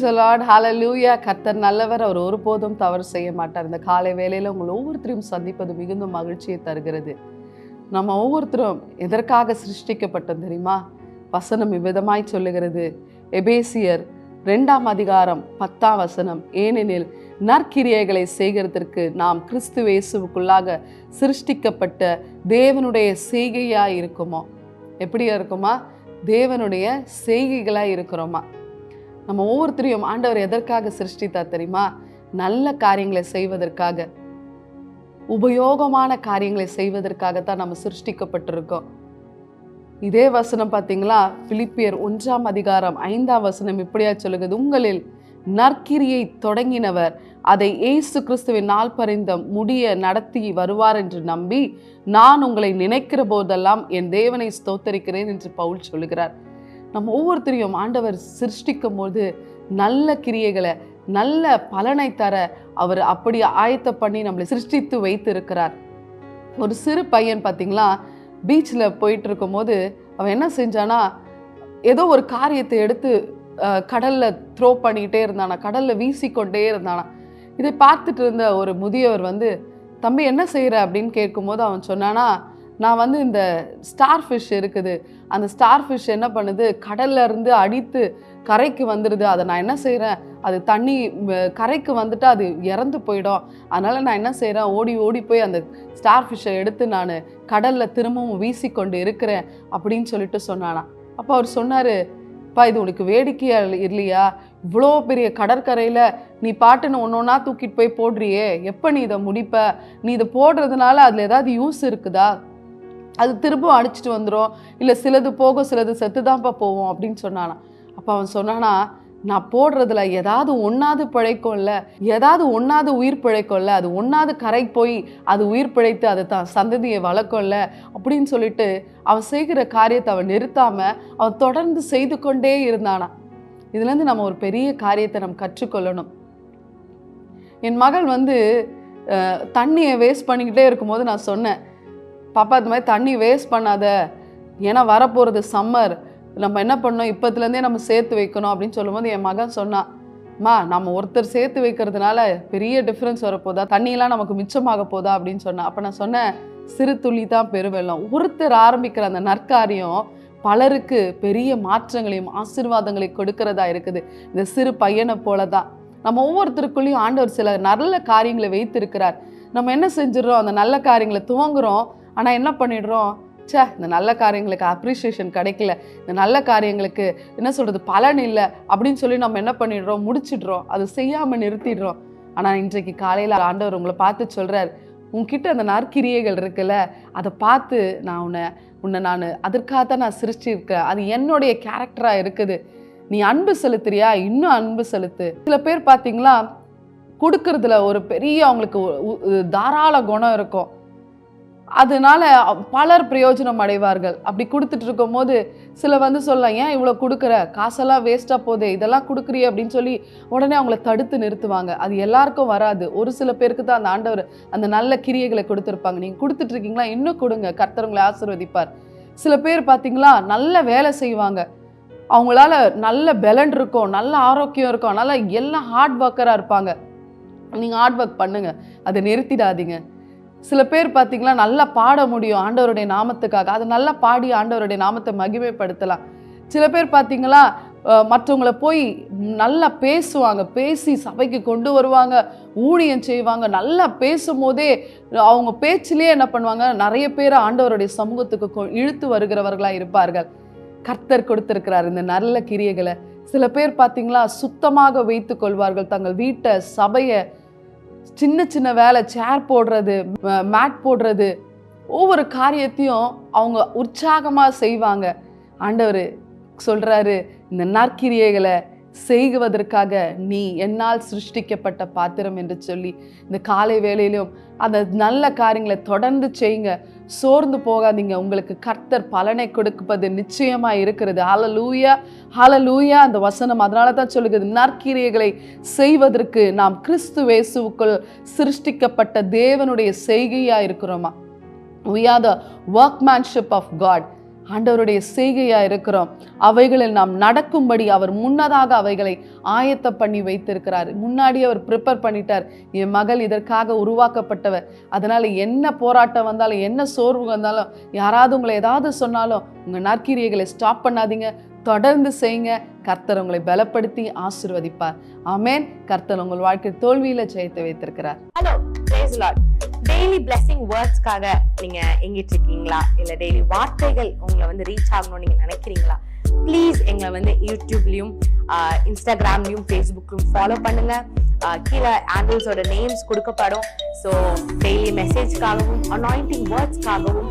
Price Lord ஹalleluya கத்தர் நல்லவர். அவர் ஒருபோதும் தவறு செய்ய மாட்டார். இந்த காலை வேளையில் உங்களை ஒவ்வொருத்தரையும் சந்திப்பது மிகுந்த மகிழ்ச்சியை தருகிறது. நம்ம ஒவ்வொருத்தரும் எதற்காக சிருஷ்டிக்கப்பட்டோம் தெரியுமா? வசனம் இவ்விதமாய் சொல்லுகிறது. எபேசியர் ரெண்டாம் அதிகாரம் பத்தாம் வசனம். ஏனெனில் நற்கிரியைகளை செய்கிறதற்கு நாம் கிறிஸ்துவேசுவுக்குள்ளாக சிருஷ்டிக்கப்பட்ட தேவனுடைய செய்கையாக இருக்குமோ? எப்படியா இருக்குமா? தேவனுடைய செய்கைகளாக இருக்கிறோமா? நம்ம ஒவ்வொருத்தரையும் ஆண்டவர் எதற்காக சிருஷ்டித்தார் தெரியுமா? நல்ல காரியங்களை செய்வதற்காக. உபயோகமான காரியங்களை செய்வதற்காகத்தான் நம்ம சிருஷ்டிக்கப்பட்டிருக்கோம். இதே வசனம் பார்த்தீங்களா? பிலிப்பியர் ஒன்றாம் அதிகாரம் ஐந்தாம் வசனம் இப்படியா சொல்லுகிறது? உங்களில் நற்கிரியை தொடங்கினவர் அதை ஏசு கிறிஸ்துவின் நாள் பரிந்தம் முடிய நடத்தி வருவார் என்று நம்பி நான் உங்களை நினைக்கிற போதெல்லாம் என் தேவனை ஸ்தோத்தரிக்கிறேன் என்று பவுல் சொல்லுகிறார். நம்ம ஒவ்வொருத்தரையும் ஆண்டவர் சிருஷ்டிக்கும் போது நல்ல கிரியைகளை நல்ல பலனை தர அவர் அப்படி ஆயத்த பண்ணி நம்மளை சிருஷ்டித்து வைத்து இருக்கிறார் ஒரு சிறு பையன் பார்த்தீங்களா பீச்சில் போயிட்டு இருக்கும்போது அவன் என்ன செஞ்சானா ஏதோ ஒரு காரியத்தை எடுத்து கடலில் த்ரோ பண்ணிக்கிட்டே இருந்தானா கடலில் வீசிக்கொண்டே இருந்தானா. இதை பார்த்துட்டு இருந்த ஒரு முதியவர் வந்து தம்பி என்ன செய்கிற அப்படின்னு கேட்கும்போது அவன் சொன்னானா நான் வந்து இந்த ஸ்டார் ஃபிஷ் இருக்குது. அந்த ஸ்டார் ஃபிஷ் என்ன பண்ணுது? கடல்ல இருந்து அடித்து கரைக்கு வந்துடுது அதை நான் என்ன செய்கிறேன் அது தண்ணி கரைக்கு வந்துட்டு அது இறந்து போயிடும். அதனால் நான் என்ன செய்கிறேன் ஓடி ஓடி போய் அந்த ஸ்டார் ஃபிஷ்ஷை எடுத்து நான் கடலில் திரும்பவும் வீசிக்கொண்டு இருக்கிறேன் அப்படின்னு சொல்லிட்டு சொன்னானா. அப்போ அவர் சொன்னார் பா இது உனக்கு வேடிக்கையாக இல்லையா? இவ்வளோ பெரிய கடற்கரையில் நீ பாட்டுன்னு ஒன்று ஒன்றா தூக்கிட்டு போய் போடுறியே. எப்போ நீ இதை முடிப்ப? நீ இதை போடுறதுனால அதில் ஏதாவது யூஸ் இருக்குதா? அது திரும்ப அடிச்சிட்டு வந்துடும் இல்லை சிலது போகும் சிலது செத்து தான்ப்பா போவோம் அப்படின்னு சொன்னானா. அப்போ அவன் சொன்னானா நான் போடுறதுல ஏதாவது ஒன்றாவது பிழைக்கும்ல. ஏதாவது ஒன்றாவது உயிர் பிழைக்கும்ல. அது ஒன்றாவது கரை போய் அது உயிர் பிழைத்து அது தான் சந்ததியை வளர்க்கும்ல அப்படின்னு சொல்லிட்டு அவன் செய்கிற காரியத்தை அவன் நிறுத்தாமல் அவன் தொடர்ந்து செய்து கொண்டே இருந்தானா. இதுலேருந்து நம்ம ஒரு பெரிய காரியத்தை நம்ம கற்றுக்கொள்ளணும். என் மகள் வந்து தண்ணியை வேஸ்ட் பண்ணிக்கிட்டே இருக்கும்போது நான் சொன்னேன் பாப்பா இந்த மாதிரி தண்ணி வேஸ்ட் பண்ணாத. ஏன்னா வரப்போகிறது சம்மர் நம்ம என்ன பண்ணோம் இப்போத்துலேருந்தே நம்ம சேர்த்து வைக்கணும் அப்படின்னு சொல்லும்போது என் மகன் சொன்னான் மா நம்ம ஒருத்தர் சேர்த்து வைக்கிறதுனால பெரிய டிஃப்ரென்ஸ் வரப்போதா? தண்ணியெல்லாம் நமக்கு மிச்சமாக போதா? அப்படின்னு சொன்னான் அப்போ நான் சொன்னேன் சிறு துளி தான் பெருவெள்ளம். ஒருத்தர் ஆரம்பிக்கிற அந்த நற்காரியம் பலருக்கு பெரிய மாற்றங்களையும் ஆசீர்வாதங்களையும் கொடுக்கறதா இருக்குது. இந்த சிறு பையனை போல தான் நம்ம ஒவ்வொருத்தருக்குள்ளேயும் ஆண்டவர் சில நல்ல காரியங்களை வைத்திருக்கிறார். நம்ம என்ன செஞ்சிடறோம்? அந்த நல்ல காரியங்களை துவங்குறோம். ஆனால் என்ன பண்ணிடுறோம்? ச்சே இந்த நல்ல காரியங்களுக்கு அப்ரிஷியேஷன் கிடைக்கல. இந்த நல்ல காரியங்களுக்கு என்ன சொல்கிறது பலன் இல்லை அப்படின்னு சொல்லி நம்ம என்ன பண்ணிடுறோம்? முடிச்சிடுறோம். அது செய்யாமல் நிறுத்திடுறோம். ஆனால் இன்றைக்கு காலையில் ஆண்டவர் உங்களை பார்த்து சொல்கிறார் உன்கிட்ட அந்த நற்கிரியைகள் இருக்குல்ல அதை பார்த்து நான் உன்னை உன்னை நான் அதற்காக தான் நான் சிருஷ்டிருக்கேன் அது என்னுடைய கேரக்டராக இருக்குது. நீ அன்பு செலுத்துறியா? இன்னும் அன்பு செலுத்து. சில பேர் பார்த்தீங்களா கொடுக்கறதுல ஒரு பெரிய அவங்களுக்கு தாராள குணம் இருக்கும். அதனால பலர் பிரயோஜனம் அடைவார்கள். அப்படி கொடுத்துட்டு இருக்கும்போது சில வந்து சொல்லலாம் ஏன் இவ்வளோ கொடுக்குற? காசெல்லாம் வேஸ்ட்டாக போதே இதெல்லாம் கொடுக்குறிய அப்படின்னு சொல்லி உடனே அவங்கள தடுத்து நிறுத்துவாங்க. அது எல்லாருக்கும் வராது. ஒரு சில பேருக்கு தான் அந்த ஆண்டவர் அந்த நல்ல கிரியைகளை கொடுத்துருப்பாங்க. நீங்கள் கொடுத்துட்ருக்கீங்களா இன்னும் கொடுங்க. கர்த்தரவங்களை ஆசிர்வதிப்பார் ஆசீர்வதிப்பார். சில பேர் பார்த்தீங்களா நல்ல வேலை செய்வாங்க. அவங்களால நல்ல பெலன் இருக்கும் நல்ல ஆரோக்கியம் இருக்கும். நல்லா எல்லாம் ஹார்ட் ஒர்க்கராக இருப்பாங்க. நீங்கள் ஹார்ட் ஒர்க் பண்ணுங்கள் அதை நிறுத்திடாதீங்க. சில பேர் பார்த்தீங்களா நல்லா பாட முடியும் ஆண்டவருடைய நாமத்துக்காக. அதை நல்லா பாடி ஆண்டவருடைய நாமத்தை மகிமைப்படுத்தலாம். சில பேர் பார்த்தீங்களா மற்றவங்களை மற்றவங்கள போய் நல்லா பேசுவாங்க. பேசி சபைக்கு கொண்டு வருவாங்க ஊழியம் செய்வாங்க. நல்லா பேசும்போதே அவங்க பேச்சிலே என்ன பண்ணுவாங்க நிறைய பேர் ஆண்டவருடைய சமூகத்துக்கு கொ- இழுத்து வருகிறவர்களாக இருப்பார்கள். கர்த்தர் கொடுத்திருக்கிறார் இந்த நல்ல கிரியைகளை. சில பேர் பார்த்தீங்களா சுத்தமாக வைத்துக் கொள்வார்கள் தங்கள் வீட்டை சபையை சின்ன சின்ன வேலை சேர் போடுறது மேட் போடுறது ஒவ்வொரு காரியத்தையும் அவங்க உற்சாகமாக செய்வாங்க. ஆண்டவர் சொல்கிறாரு இந்த நற்கிரியைகளை செய்குவதற்காக நீ என்னால் சிருஷ்டிக்கப்பட்ட பாத்திரம் என்று சொல்லி இந்த காலை வேலையிலும் அந்த நல்ல காரியங்களை தொடர்ந்து செய்யுங்க. சோர்ந்து போகாதீங்க. உங்களுக்கு கர்த்தர் பலனை கொடுப்பது நிச்சயமா இருக்கிறது. ஹalleluya லூயா அந்த வசனம் அதனால தான் சொல்லுகிறது. நற்கிரியைகளை செய்வதற்கு நாம் கிறிஸ்து வேசுவுக்குள் சிருஷ்டிக்கப்பட்ட தேவனுடைய செய்கையா இருக்கிறோமா? We are the workmanship of God ஆண்டவருடைய செய்கையா இருக்கிறோம். அவைகளில் நாம் நடக்கும்படி அவர் முன்னதாக அவைகளை ஆயத்த பண்ணி வைத்திருக்கிறார். முன்னாடி அவர் ப்ரிப்பேர் பண்ணிட்டார். என் மகள் இதற்காக உருவாக்கப்பட்டவர் அதனால என்ன போராட்டம் வந்தாலும் என்ன சோர்வு வந்தாலும் யாராவது உங்களை ஏதாவது சொன்னாலும் உங்க நற்கிரியைகளை ஸ்டாப் பண்ணாதீங்க. தொடர்ந்து செய்யுங்க. கர்த்தர் உங்களை பலப்படுத்தி ஆசிர்வதிப்பார். ஆமேன். கர்த்தர் உங்கள் வாழ்க்கை தோல்வியில ஜெயத்தை வைத்திருக்கிறார். ஹலோ டெய்லி பிளெஸிங் வேர்ட்ஸ்க்காக நீங்க எங்கிட்டு இருக்கீங்களா இல்ல டெய்லி வார்த்தைகள் உங்களை வந்து ரீச் ஆகணும்னு நீங்க நினைக்கிறீங்களா? ப்ளீஸ் எங்களை வந்து யூடியூப்லயும் இன்ஸ்டாகிராம்லயும் ஃபேஸ்புக்லயும் ஃபாலோ பண்ணுங்க. கீழே ஆண்டில்ஸோட நேம்ஸ் கொடுக்கப்படும். ஸோ டெய்லி மெசேஜ்க்காகவும் அனாயிண்டிங் வேர்ட்ஸ்க்காகவும்